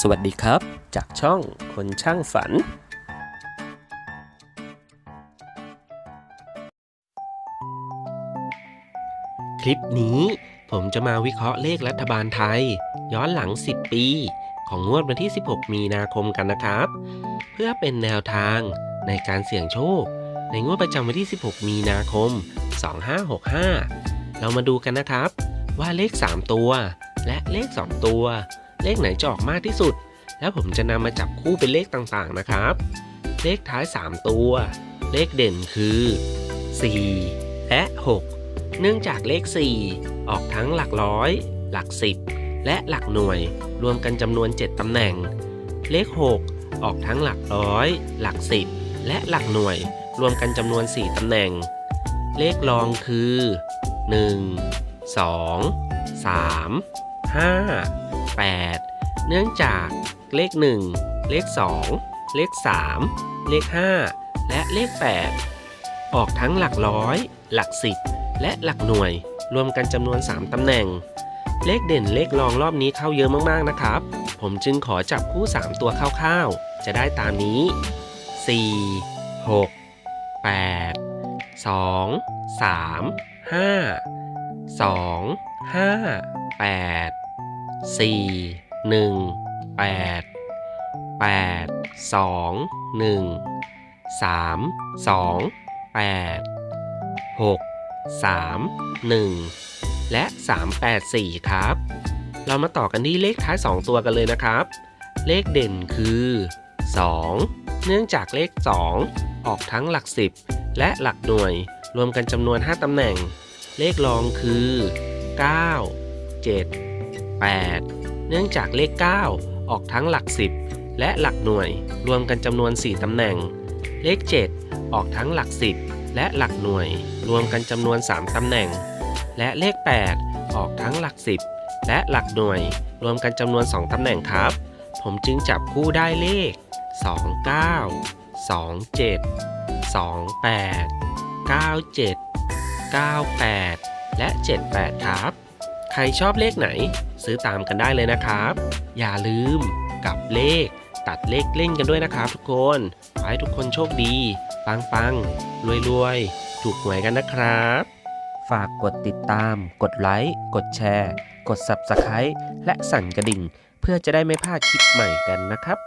สวัสดีครับ จากช่องคนช่างฝัน คลิปนี้ผมจะมาวิเคราะห์เลขรัฐบาลไทย ย้อนหลัง 10 ปี ของงวดวันที่ 16 มีนาคมกันนะครับ เพื่อเป็นแนวทางในการเสี่ยงโชค ในงวดประจำวันที่ 16 มีนาคม 2565 เรามาดูกันนะครับ ว่าเลข 3 ตัว และเลข 2 ตัว เลขไหนจะออกมากที่สุด แล้วผมจะนำมาจับคู่เป็นเลขต่างๆนะครับ เลขท้าย 3 ตัว เลขเด่นคือ 4 และ 6 เนื่องจากเลข 4 ออกทั้งหลักร้อย หลัก 10 และหลักหน่วย รวมกันจำนวน 7ตำแหน่ง เลข 6 ออกทั้งหลักร้อย หลัก 10 และหลักหน่วย รวมกันจำนวน 4ตำแหน่ง เลขรองคือ 1 2 3 5 8 เนื่องจากเลข 1 เลข 2 เลข 3 เลข 5 และเลข 8 ออกทั้งหลักร้อย หลัก10และหลักหน่วย รวมกันจำนวน 3ตำแหน่ง เลขเด่นเลขรองรอบนี้เข้าเยอะมากๆนะครับ ผมจึงขอจับคู่ 3 ตัวคร่าวๆ จะได้ตามนี้ 4 6 8 2 3 5 2 5 8 4 1 8 8 2 1 3 2 8 6 3 1 และ 384 ครับ เรามาต่อกันที่เลขท้าย 2 ตัวกันเลยนะครับ เลขเด่นคือ 2 เนื่องจากเลข 2 ออกทั้งหลัก 10 และหลักหน่วย รวมกันจำนวน 5ตำแหน่ง เลขรองคือ 9 7 8 เนื่องจากเลข 9 ออกทั้งหลัก 10 และหลักหน่วยรวมกันจำนวน 4 ตำแหน่ง เลข 7 ออกทั้งหลัก 10 และหลักหน่วย รวมกันจำนวน 3 ตำแหน่ง และเลข 8 ออกทั้งหลัก 10 และหลักหน่วย รวมกันจำนวน 2 ตำแหน่งครับ ผมจึงจับคู่ได้เลข 29 27 28 97 98 และ 78 ครับ ใครชอบเลขไหน ซื้อตามกันได้เลยนะครับ อย่าลืมกับเลข ตัดเลขเล่นกันด้วยนะครับทุกคนขอให้ทุกคนโชคดี ปังปังรวยรวยถูกหวยกันนะครับ ฝากกดติดตาม กดไลค์กดแชร์ กด Subscribe และสั่นกระดิ่ง เพื่อจะได้ไม่พลาดคลิปใหม่กันนะครับ